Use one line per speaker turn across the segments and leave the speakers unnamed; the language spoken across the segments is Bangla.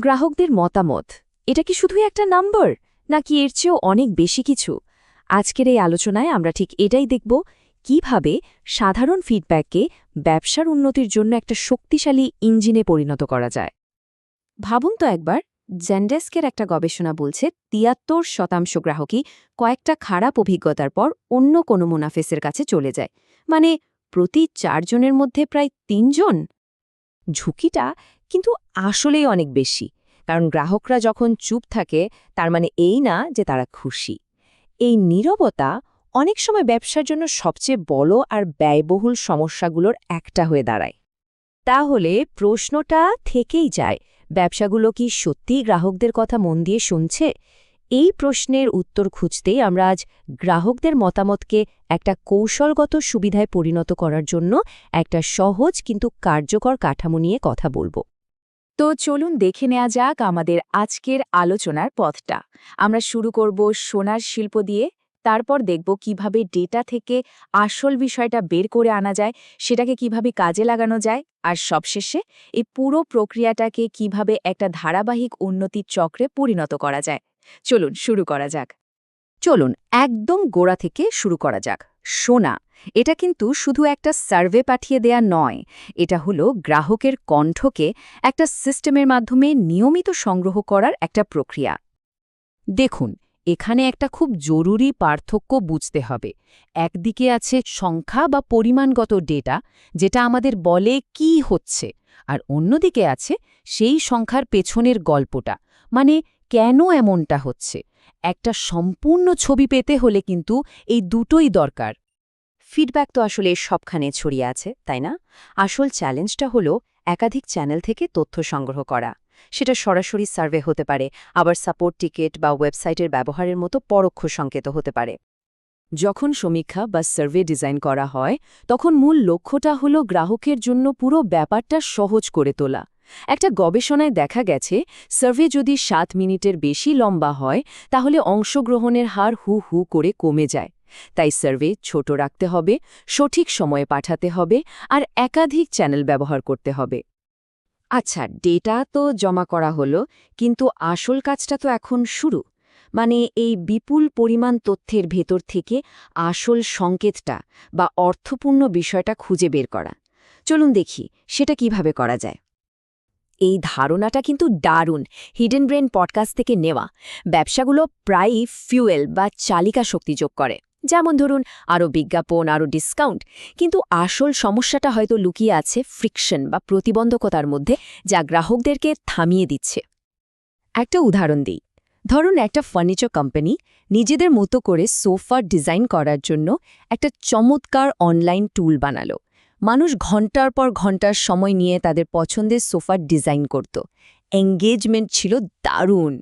গ্রাহকদের মতামত। এটা কি শুধুই একটা নাম্বার? নাকি এর চেয়েও অনেক বেশি কিছু? আজকের এই আলোচনায় আমরা ঠিক এটাই দেখব, কীভাবে সাধারণ ফিডব্যাককে ব্যবসার উন্নতির জন্য একটা শক্তিশালী ইঞ্জিনে পরিণত করা যায়। ভাবুন তো একবার জেন্ডেস্কের একটা গবেষণা বলছে, তিয়াত্তর শতাংশ গ্রাহকই কয়েকটা খারাপ অভিজ্ঞতার পর অন্য কোনো মুনাফেসের কাছে চলে যায়। মানে প্রতি চারজনের মধ্যে প্রায় তিনজন? ঝুঁকিটা কিন্তু আসলেই অনেক বেশি। কারণ গ্রাহকরা যখন চুপ থাকে, তার মানে এই না যে তারা খুশি। এই নীরবতা অনেক সময় ব্যবসার জন্য সবচেয়ে বড় আর ব্যয়বহুল সমস্যাগুলোর একটা হয়ে দাঁড়ায়। তাহলে প্রশ্নটা থেকেই যায়, ব্যবসাগুলো কি সত্যিই গ্রাহকদের কথা মন দিয়ে শুনছে? এই প্রশ্নের উত্তর খুঁজতেই আমরা আজ গ্রাহকদের মতামতকে একটা কৌশলগত সুবিধায় পরিণত করার জন্য একটা সহজ কিন্তু কার্যকর কাঠামো নিয়ে কথা বলব।
তো চলুন দেখে নেওয়া যাক আমাদের আজকের আলোচনার পথটা। আমরা শুরু করব সোনার শিল্প দিয়ে, তারপর দেখব কীভাবে ডেটা থেকে আসল বিষয়টা বের করে আনা যায়, সেটাকে কীভাবে কাজে লাগানো যায়, আর সবশেষে এই পুরো প্রক্রিয়াটাকে কীভাবে একটা ধারাবাহিক উন্নতির চক্রে পরিণত করা যায়। চলুন শুরু করা যাক।
চলুন, একদম গোড়া থেকে শুরু করা যাক। সোনা এটা কিন্তু শুধু একটা সার্ভে পাঠিয়ে দেয়া নয়, এটা হলো গ্রাহকের কণ্ঠকে একটা সিস্টেমের মাধ্যমে নিয়মিত সংগ্রহ করার একটা প্রক্রিয়া। দেখুন, এখানে একটা খুব জরুরি পার্থক্য বুঝতে হবে। একদিকে আছে সংখ্যা বা পরিমাণগত ডেটা, যেটা আমাদের বলে কি হচ্ছে, আর অন্যদিকে আছে সেই সংখ্যার পেছনের গল্পটা মানে কেন এমনটা হচ্ছে। একটা সম্পূর্ণ ছবি পেতে হলে কিন্তু এই দুটোই দরকার। ফিডব্যাক তো আসলে সবখানে ছড়িয়ে আছে, তাই না? আসল চ্যালেঞ্জটা হলো একাধিক চ্যানেল থেকে তথ্য সংগ্রহ করা। সেটা সরাসরি সার্ভে হতে পারে, আবার সাপোর্ট টিকেট বা ওয়েবসাইটের ব্যবহারের মতো পরোক্ষ সংকেত হতে পারে। যখন সমীক্ষা বা সার্ভে ডিজাইন করা হয়, তখন মূল লক্ষ্যটা হলো গ্রাহকের জন্য পুরো ব্যাপারটা সহজ করে তোলা। একটা গবেষণায় দেখা গেছে সার্ভে যদি সাত মিনিটের বেশি লম্বা হয়, তাহলে অংশগ্রহণের হার হু হু করে কমে যায়। তাই সার্ভে ছোট রাখতে হবে, সঠিক সময়ে পাঠাতে হবে, আর একাধিক চ্যানেল ব্যবহার করতে হবে। আচ্ছা ডেটা তো জমা করা হলো, কিন্তু আসল কাজটা তো এখন শুরু। মানে এই বিপুল পরিমাণ তথ্যের ভেতর থেকে আসল সংকেতটা বা অর্থপূর্ণ বিষয়টা খুঁজে বের করা। চলুন দেখি, সেটা কীভাবে করা যায়। এই ধারণাটা কিন্তু দারুণ, হিডেন ব্রেন পডকাস্ট থেকে নেওয়া। ব্যবসাগুলো প্রায়ই ফিউয়েল বা চালিকা শক্তি যোগ করে। যেমন ধরুন আরও বিজ্ঞাপন আরও ডিসকাউন্ট কিন্তু আসল সমস্যাটা হয়তো লুকিয়ে আছে ফ্রিকশন বা প্রতিবন্ধকতার মধ্যে যা গ্রাহকদেরকে থামিয়ে দিচ্ছে। একটা উদাহরণ দিই। ধরুন একটা ফার্নিচার কোম্পানি নিজেদের মতো করে সোফার ডিজাইন করার জন্য একটা চমৎকার অনলাইন টুল বানালো। মানুষ ঘণ্টার পর ঘণ্টার সময় নিয়ে তাদের পছন্দের সোফার ডিজাইন করত। এঙ্গেজমেন্ট ছিল দারুণ।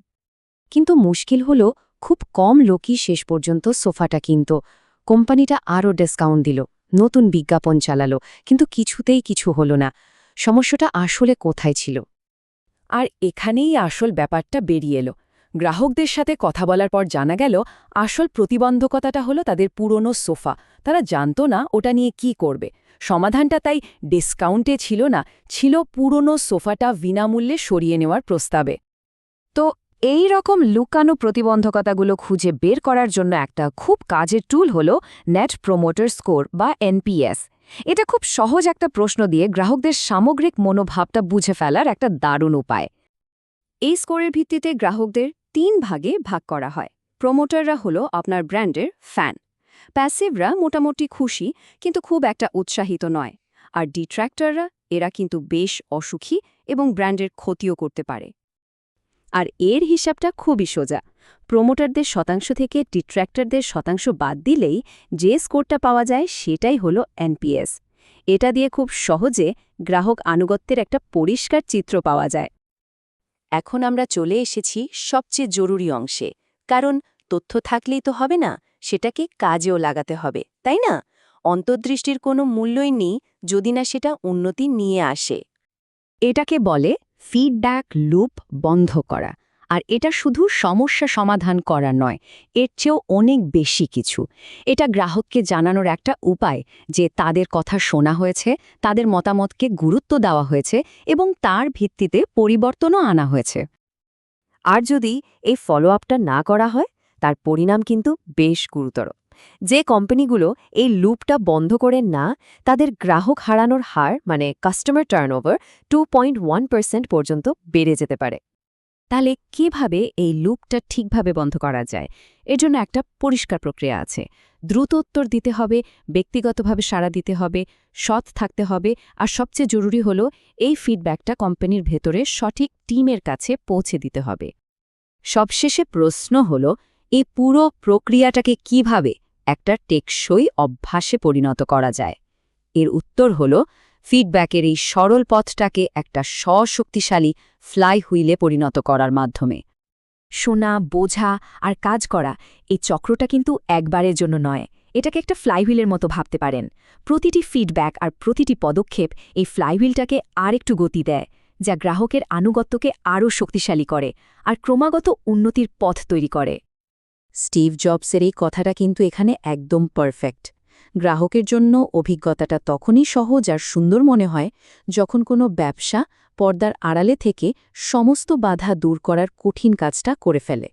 কিন্তু মুশকিল হলো খুব কম লোকই শেষ পর্যন্ত সোফাটা কিনত। কোম্পানিটা আরও ডিসকাউন্ট দিল, নতুন বিজ্ঞাপন চালালো, কিন্তু কিছুতেই কিছু হলো না। সমস্যাটা আসলে কোথায় ছিল? আর এখানেই আসল ব্যাপারটা বেরিয়ে এলো। গ্রাহকদের সাথে কথা বলার পর জানা গেল, আসল প্রতিবন্ধকতাটা হলো তাদের পুরনো সোফা। তারা জানত না ওটা নিয়ে কি করবে। সমাধানটা তাই ডিসকাউন্টে ছিল না, ছিল পুরনো সোফাটা বিনামূল্যে সরিয়ে নেওয়ার প্রস্তাবে। তো এই রকম লুকানো প্রতিবন্ধকতাগুলো খুঁজে বের করার জন্য একটা খুব কাজের টুল হল নেট প্রোমোটার স্কোর বা এনপিএস এটা খুব সহজ একটা প্রশ্ন দিয়ে গ্রাহকদের সামগ্রিক মনোভাবটা বুঝে ফেলার একটা দারুণ উপায়। এই স্কোরের ভিত্তিতে গ্রাহকদের তিন ভাগে ভাগ করা হয়। প্রোমোটাররা হলো আপনার ব্র্যান্ডের ফ্যান প্যাসিভরা মোটামুটি খুশি, কিন্তু খুব একটা উৎসাহিত নয়। আর ডিট্র্যাক্টররা এরা কিন্তু বেশ অসুখী এবং ব্র্যান্ডের ক্ষতিও করতে পারে। আর এর হিসাবটা খুবই সোজা। প্রোমোটারদের শতাংশ থেকে ডিট্র্যাক্টরদের শতাংশ বাদ দিলেই যে স্কোরটা পাওয়া যায় সেটাই হলো এনপিএস। এটা দিয়ে খুব সহজে গ্রাহক আনুগত্যের একটা পরিষ্কার চিত্র পাওয়া যায়। এখন আমরা চলে এসেছি সবচেয়ে জরুরি অংশে, কারণ তথ্য থাকলেই তো হবে না, সেটাকে কাজেও লাগাতে হবে, তাই না? অন্তর্দৃষ্টির কোনো মূল্যই নেই যদি না সেটা উন্নতি নিয়ে আসে। এটাকে বলে ফিডব্যাক লুপ বন্ধ করা। আর এটা শুধু সমস্যা সমাধান করা নয়, এর চেয়েও অনেক বেশি কিছু। এটা গ্রাহককে জানানোর একটা উপায় যে তাদের কথা শোনা হয়েছে, তাদের মতামতকে গুরুত্ব দেওয়া হয়েছে এবং তার ভিত্তিতে পরিবর্তনও আনা হয়েছে।
আর যদি এই ফলো আপটা না করা হয়, তার পরিণাম কিন্তু বেশ গুরুতর। যে কোম্পানিগুলো এই লুপটা বন্ধ করে না, তাদের গ্রাহক হারানোর হার মানে কাস্টমার টার্নওভার টু পর্যন্ত বেড়ে যেতে পারে।
তাহলে কীভাবে এই লুপটা ঠিকভাবে বন্ধ করা যায়? এর জন্য একটা পরিষ্কার প্রক্রিয়া আছে। দ্রুত উত্তর দিতে হবে, ব্যক্তিগতভাবে সাড়া দিতে হবে, সৎ থাকতে হবে, আর সবচেয়ে জরুরি হল এই ফিডব্যাকটা কোম্পানির ভেতরে সঠিক টিমের কাছে পৌঁছে দিতে হবে।
সবশেষে প্রশ্ন হল, এই পুরো প্রক্রিয়াটাকে কীভাবে একটা টেকসই অভ্যাসে পরিণত করা যায়। এর উত্তর হল ফিডব্যাকের এই সরল পথটাকে একটা সশক্তিশালী ফ্লাই হুইলে পরিণত করার মাধ্যমে।
শোনা, বোঝা আর কাজ করা এই চক্রটা কিন্তু একবারের জন্য নয়, এটাকে একটা ফ্লাইহুইলের মতো ভাবতে পারেন। প্রতিটি ফিডব্যাক আর প্রতিটি পদক্ষেপ এই ফ্লাইহুইলটাকে আরেকটু গতি দেয়, যা গ্রাহকের আনুগত্যকে আরও শক্তিশালী করে আর ক্রমাগত উন্নতির পথ তৈরি করে।
স্টিভ জবসের এই কথাটা কিন্তু এখানে একদম পারফেক্ট। গ্রাহকের জন্য অভিজ্ঞতাটা তখনই সহজ আর সুন্দর মনে হয় যখন কোনো ব্যবসা পর্দার আড়ালে থেকে সমস্ত বাধা দূর করার কঠিন কাজটা করে ফেলে।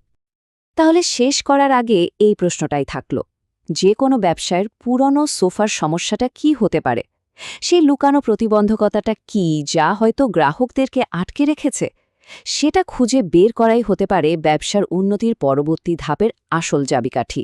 তাহলে শেষ করার আগে এই প্রশ্নটাই থাকল, যে কোনো ব্যবসায়ের পুরনো সোফার সমস্যাটা কি হতে পারে? সেই লুকানো প্রতিবন্ধকতাটা কি যা হয়তো গ্রাহকদেরকে আটকে রেখেছে? সেটা খুঁজে বের করাই হতে পারে ব্যবসার উন্নতির পরবর্তী ধাপের আসল চাবিকাঠি।